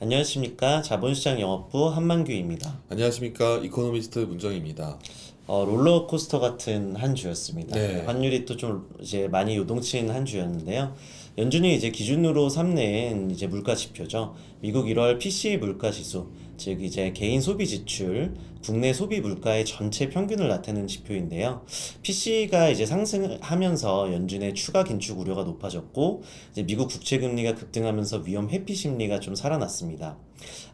안녕하십니까 자본시장 영업부 한만규입니다. 안녕하십니까 이코노미스트 문정입니다. 어, 롤러코스터 같은 한 주였습니다. 네. 환율이 또 좀 이제 많이 요동친 한 주였는데요. 연준이 이제 기준으로 삼는 이제 물가 지표죠. 미국 1월 PCE 물가 지수, 즉 이제 개인 소비 지출, 국내 소비 물가의 전체 평균을 나타내는 지표인데요. PCE가 이제 상승하면서 연준의 추가 긴축 우려가 높아졌고, 이제 미국 국채 금리가 급등하면서 위험 회피 심리가 좀 살아났습니다.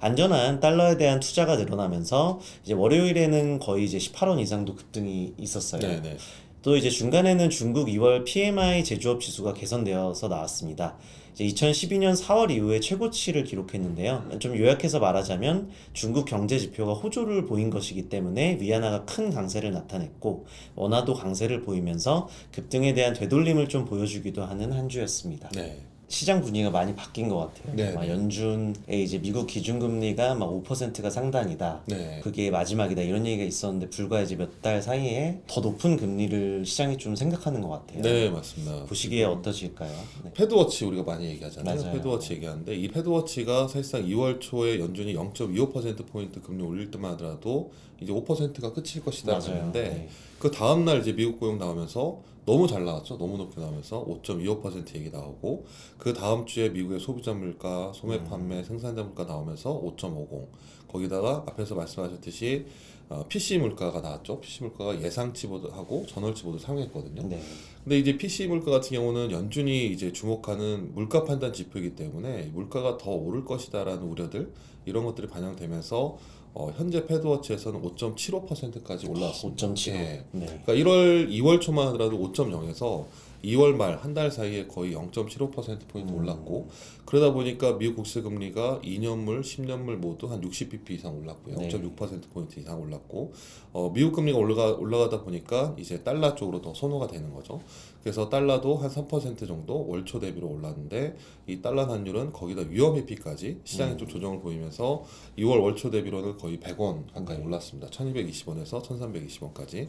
안전한 달러에 대한 투자가 늘어나면서 이제 월요일에는 거의 이제 18원 이상도 급등이 있었어요. 네네. 또 이제 중간에는 중국 2월 PMI 제조업 지수가 개선되어서 나왔습니다. 이제 2012년 4월 이후에 최고치를 기록했는데요. 좀 요약해서 말하자면 중국 경제 지표가 호조를 보인 것이기 때문에 위안화가 큰 강세를 나타냈고 원화도 강세를 보이면서 급등에 대한 되돌림을 좀 보여주기도 하는 한 주였습니다. 네. 시장 분위기가 많이 바뀐 것 같아요. 네, 막 네. 연준의 이제 미국 기준금리가 막 5%가 상단이다. 네. 그게 마지막이다 이런 얘기가 있었는데 불과 이제 몇 달 사이에 더 높은 금리를 시장이 좀 생각하는 것 같아요. 네 맞습니다. 보시기에 어떠실까요? 네. 패드워치 우리가 많이 얘기하잖아요. 맞아요. 패드워치 네. 얘기하는데 이 패드워치가 사실상 2월 초에 연준이 0.25% 포인트 금리 올릴 때만 하더라도 이제 5%가 끝일 것이다 맞아요. 했는데 네. 그 다음 날 이제 미국 고용 나오면서 너무 잘 나왔죠. 너무 높게 나오면서 5.25% 얘기 나오고 그 다음 주에 미국의 소비자 물가, 소매 음. 판매, 생산자 물가 나오면서 5.50. 거기다가 앞에서 말씀하셨듯이 어, PC 물가가 나왔죠. PC 물가가 예상치보다 하고 전월치보다 상회했거든요. 네. 근데 이제 PC 물가 같은 경우는 연준이 이제 주목하는 물가 판단 지표이기 때문에 물가가 더 오를 것이다라는 우려들 이런 것들이 반영되면서 어, 현재 패드워치에서는 5.75%까지 올라왔습니다. 5.75. 예. 네. 그러니까 1월 2월 초만 하더라도 5.0에서 2월 말 한 달 사이에 거의 0.75% 포인트 음. 올랐고 그러다 보니까 미국 국채 금리가 2년물, 10년물 모두 한 60bp 이상 올랐고요. 네. 0.6% 포인트 이상 올랐고 어, 미국 금리가 올라가 올라가다 보니까 이제 달러 쪽으로 더 선호가 되는 거죠. 그래서 달러도 한 3% 정도 월초 대비로 올랐는데 이 달러 환율은 거기다 위험 회피까지 시장이 음. 좀 조정을 보이면서 2월 월초 대비로는 거의 100원 가까이 네. 올랐습니다. 1220원에서 1320원까지.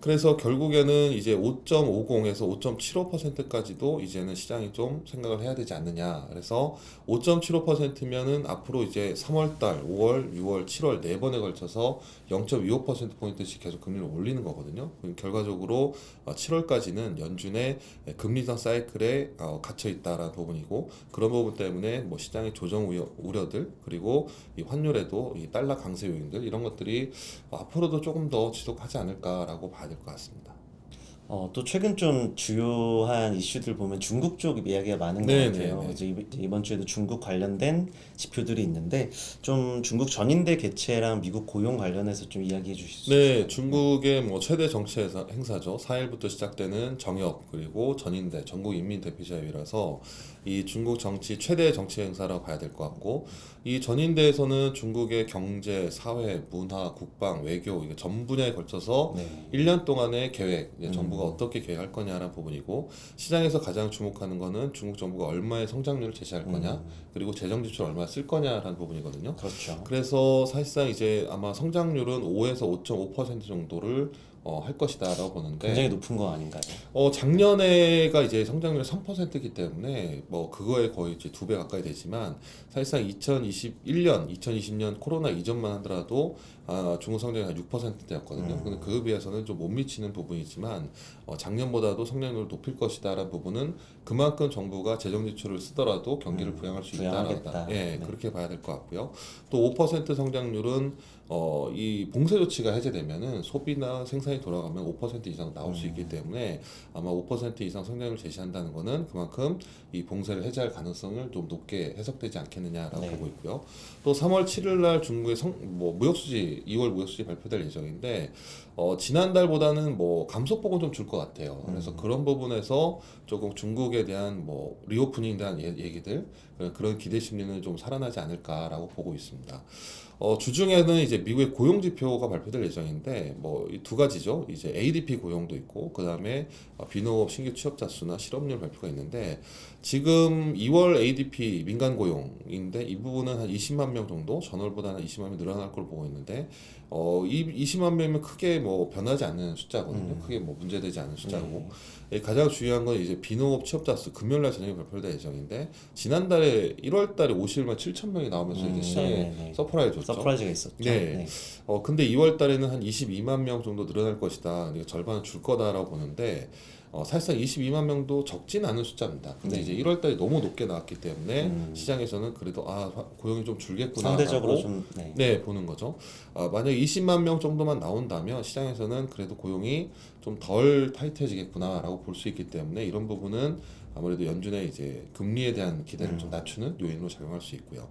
그래서 결국에는 이제 5.50에서 5.75%까지도 이제는 시장이 좀 생각을 해야 되지 않느냐. 그래서 5.75%면은 앞으로 이제 3월달, 5월, 6월, 7월 네 번에 걸쳐서 0.25% 포인트씩 계속 금리를 올리는 거거든요. 결과적으로 7월까지는 연준의 금리상 사이클에 어, 갇혀 있다라는 부분이고 그런 부분 때문에 뭐 시장의 조정 우려, 우려 들 그리고 이 환율에도 이 달러 강세 요인들 이런 것들이 앞으로도 조금 더 지속하지 않을까라고 봐야 될 것 같습니다. 어, 또 최근 좀 주요한 이슈들 보면 중국 쪽 이야기가 많은 것 네, 같아요. 네, 네. 이제 이번- 주에도 중국 관련된 지표들이 있는데 좀 중국 전인대 개최랑 미국 고용 관련해서 좀 이야기해 주실 수 네, 있을까요? 중국의 뭐 최대 정치 행사- 행사죠. 4일부터 시작되는 정협 그리고 전인대 전국 인민 대표자회의라서 이 중국 정치 최대 정치 행사라고 봐야 될 것 같고 이 전인대에서는 중국의 경제, 사회, 문화, 국방, 외교 이게 전 분야에 걸쳐서 네. 1년 동안의 계획, 음. 정부가 어떻게 계획할 거냐라는 부분이고 시장에서 가장 주목하는 거는 중국 정부가 얼마의 성장률을 제시할 거냐, 음. 그리고 재정 지출 얼마 쓸 거냐라는 부분이거든요. 그렇죠. 그래서 사실상 이제 아마 성장률은 5에서 5.5% 정도를 어, 할 것이다라고 보는데 굉장히 높은 거 아닌가요? 어, 작년에가 이제 성장률이 3%이기 때문에 뭐 그거에 거의 이제 두 배 가까이 되지만 사실상 2021년, 2020년 코로나 이전만 하더라도 아, 중국 성장이 한 6%대였거든요. 음. 근데 그에 비해서는 좀 못 미치는 부분이지만 어, 작년보다도 성장률을 높일 것이다라는 부분은 그만큼 정부가 재정 지출을 쓰더라도 경기를 음, 부양할 수. 있다라다. 예, 네. 그렇게 봐야 될 것 같고요. 또 5% 성장률은 어, 이 봉쇄 조치가 해제되면은 소비나 생산 이 돌아가면 5% 이상 나올 수 음. 있기 때문에 아마 5% 이상 성장률을 제시한다는 거는 그만큼 이 봉쇄를 해제할 가능성을 좀 높게 해석되지 않겠느냐라고 네. 보고 있고요. 또 3월 7일 날 중국의 성, 뭐 무역 수지 2월 무역 수지 발표될 예정인데 어, 지난달보다는 뭐 감소폭은 좀 줄 것 같아요. 그래서 음. 그런 부분에서 조금 중국에 대한 뭐 리오프닝에 대한 얘- 얘기들 어, 그런 기대 심리는 좀 살아나지 않을까라고 보고 있습니다. 어, 주중에는 이제 미국의 고용 지표가 발표될 예정인데 뭐이두 가지죠. 이제 ADP 고용도 있고 그다음에 어, 비농업 신규 취업자 수나 실업률 발표가 있는데 지금 2월 ADP 민간 고용인데 이 부분은 한 20만 명 정도 전월보다는 20만 명 늘어날 걸로 보고 있는데 어, 이 20만 명이면 크게 뭐 변하지 않는 숫자거든요. 음. 크게 뭐 문제되지 않은 숫자고 네. 예, 가장 중요한 건 이제 비농업 취업자 수 금요일 날 저녁에 발표될 예정인데 지난달에 1월 달에 50일만 7천 명이 나오면서 음, 이제 시장에 네 네 네. 서프라이즈 였죠. 서프라이즈가 있었죠. 네. 어 근데 2월 달에는 한 22만 명 정도 늘어날 것이다. 그러니까 절반은 줄 거다라고 보는데 어 사실상 22만 명도 적진 않은 숫자입니다. 근데 네. 이제 1월 달에 너무 높게 나왔기 때문에 음. 시장에서는 그래도 아 화- 고용이 좀 줄겠구나. 상대적으로 좀 네. 네, 보는 거죠. 아, 만약 20만 명 정도만 나온다면 시장에서는 그래도 고용이 좀 덜 타이트해지겠구나라고 볼 수 있기 때문에 이런 부분은 아무래도 연준의 이제 금리에 대한 기대를 좀 낮추는 요인으로 작용할 수 있고요.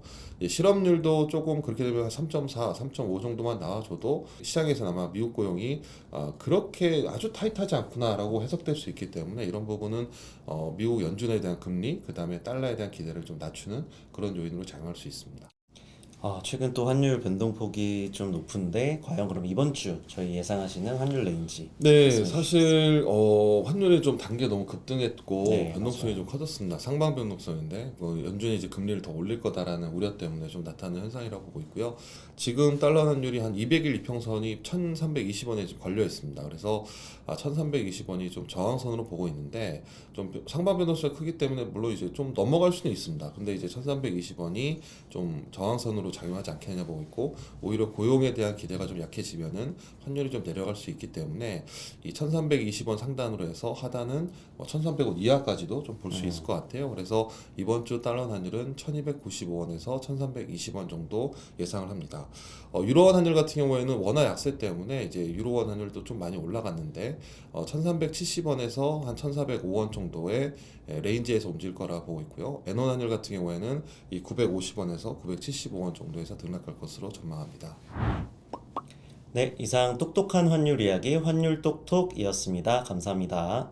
실업률도 조금 그렇게 되면 한 3.4, 3.5 정도만 나와줘도 시장에서는 아마 미국 고용이 아, 그렇게 아주 타이트하지 않구나라고 해석될 수 있기 때문에 이런 부분은 어, 미국 연준에 대한 금리, 그 다음에 달러에 대한 기대를 좀 낮추는 그런 요인으로 작용할 수 있습니다. 아, 최근 또 환율 변동폭이 좀 높은데 과연 그럼 이번 주 저희 예상하시는 환율 레인지 네, 말씀해 사실 어, 환율이 좀 단계 너무 급등했고 네, 변동성이 맞아요. 좀 커졌습니다. 상방 변동성인데 뭐 연준이 이제 금리를 더 올릴 거다라는 우려 때문에 좀 나타나는 현상이라고 보고 있고요. 지금 달러 환율이 한 200일 이평선이 1,320원에 지금 걸려 있습니다. 그래서 아, 1,320원이 좀 저항선으로 보고 있는데 좀 상방 변동성이 크기 때문에 물론 이제 좀 넘어갈 수는 있습니다. 근데 이제 1,320원이 좀 저항선으로 작용하지 않겠냐 보고 있고 오히려 고용에 대한 기대가 좀 약해지면은 환율이 좀 내려갈 수 있기 때문에 이 1320원 상단으로 해서 하단은 뭐 1300원 이하까지도 좀 볼수 음. 있을 것 같아요. 그래서 이번 주 달러 환율은 1295원에서 1320원 정도 예상을 합니다. 어, 유로원 환율 같은 경우에는 워낙 약세 때문에 이제 유로원 환율도 좀 많이 올라갔는데 어, 1370원에서 한 1405원 정도의 에, 레인지에서 움직일 거라 보고 있고요. 엔원 환율 같은 경우에는 이 950원에서 975원 정도에서 등락할 것으로 전망합니다. 네, 이상 똑똑한 환율 이야기 환율 똑똑이었습니다. 감사합니다.